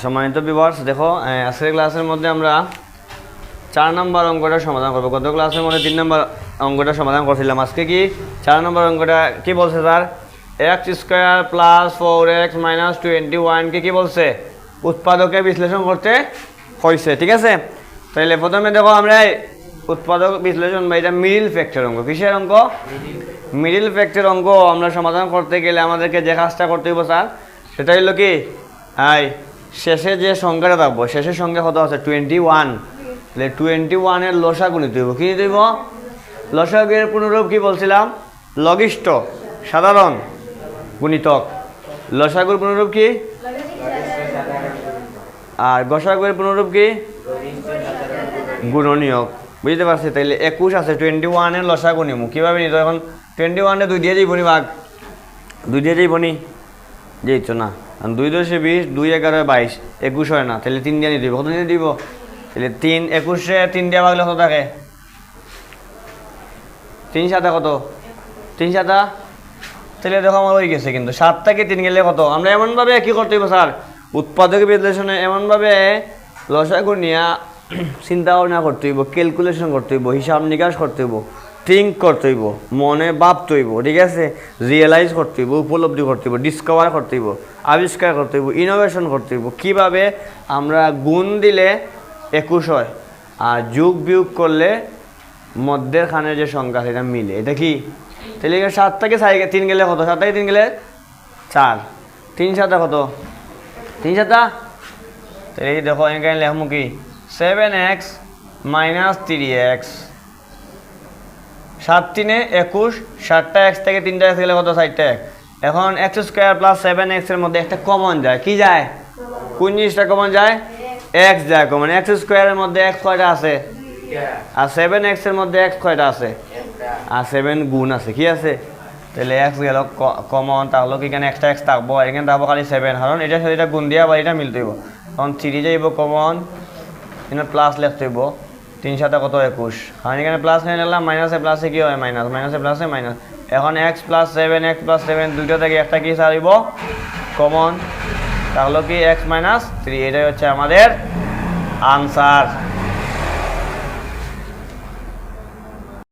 সম্মানিত বিভার্স দেখো আজকের ক্লাসের মধ্যে আমরা চার নম্বর অঙ্কটা সমাধান করব। গত ক্লাসের মধ্যে তিন নম্বর অঙ্কটা সমাধান করছিলাম। আজকে কি চার নম্বর অঙ্কটা কি বলছে sir x square plus four x minus twenty ওয়ানকে কী বলছে? উৎপাদকে বিশ্লেষণ করতে হয়েছে ঠিক আছে? তাহলে প্রথমে দেখো আমরা উৎপাদক বিশ্লেষণ বা এটা মিডিল ফ্যাক্টর অঙ্ক। কিসের অঙ্ক? মিডিল ফ্যাক্টর অঙ্ক আমরা সমাধান করতে গেলে আমাদেরকে যে কাজটা করতে হইব স্যার সেটা হলো কি? হাই, শেষে যে সংখ্যাটা থাকব, শেষের সংখ্যা কত আছে? টোয়েন্টি ওয়ান তাহলে টোয়েন্টি ওয়ানের লসা গুণিত হইব। কি নিতে হইব? লসাগুয়ের পুনরূপ কি বলছিলাম? লঘিষ্ঠ, সাধারণ, গুণিতক। লসাগুর পুনরূপ কি? আর গসাগুয়ের পুনরূপ কি? গুণনীয়ক। বুঝতে পারছি? তাইলে একুশ আছে টোয়েন্টি ওয়ানের লসাগু নিমু কীভাবে নিত এখন টোয়েন্টি ওয়ানে দুই দিয়ে যাইবনি ভাগ। দুই দিয়ে যাইবনি যেইতো না। দুই দশে বিশ, দুই এগারো বাইশ, একুশ হয় না, তাহলে তিন দিয়ে নিয়ে দিব কত দিয়ে দিব তাহলে তিন একুশে তিন দিয়ে ভাগলে কত থাকে? তিন সাতা কত? তিন সাতা? তাহলে দেখো আমার হয়ে গেছে কিন্তু। সাত থেকে তিন গেলে কত? আমরা এমনভাবে কি করতে হইব, স্যার? উৎপাদক বিশ্লেষণে এমনভাবে লসাগু নিয়া চিন্তা ভাবনা করতে হইব ক্যালকুলেশন করতে হইব, হিসাব নিকাশ করতে হইব। থিঙ্ক করতে হইব, মনে ভাবতে হইব, ঠিক আছে? রিয়েলাইজ করতে হইব, উপলব্ধি করতে হইব ডিসকভার করতে হইব, আবিষ্কার করতে হইব ইনোভেশন করতে হইব। কীভাবে? আমরা গুণ দিলে একুশ হয়, আর যুগ বিয়োগ করলে মধ্যের খানের যে সংখ্যা সেটা মিলে। এটা কি? তাহলে সাত থেকে সাই তিন গেলে কত? সাত থেকে তিন গেলে চার। তিন সাতা কত? তিন সাতা তাহলে দেখো, এখানে লেখমু কি? Seven x minus three x সাত তিনে একুশ, সাতটা এক্স থেকে তিনটা এক্স গেলে কত? ষাটটা এক্স। এখন এক্স স্কোয়ার প্লাস সেভেন এক্সের মধ্যে একটা কমন যায়। কি যায়? কোন জিনিসটা কমন যায়? এক্স যায় কমন এক্স স্কোয়ারের মধ্যে এক্স কয়টা আছে? আর সেভেন এক্সের মধ্যে এক্স কয়টা আছে? আর সেভেন গুণ আছে। কি আছে? তাহলে এক্স গেল কমন তাহলে কি এখানে এক্সট্রা এক্স থাকব। এখানে থাকব খালি সেভেন কারণ এটা সাথে এটা গুণ দিয়া বা এটা মিলতে হইব। তখন থ্রি যাইব কমন এখানে প্লাস লিখতে হইব। তিন সাথে কত একুশ? কারণ এখানে প্লাস নিয়ে নিলাম মাইনাসে প্লাসে কী হয় মাইনাস মাইনাসে প্লাসে মাইনাস এখন x plus seven x plus seven দুইটা থেকে একটা কী সারিব কমন তাহলে কি এক্স মাইনাস থ্রি এটাই হচ্ছে আমাদের আনসার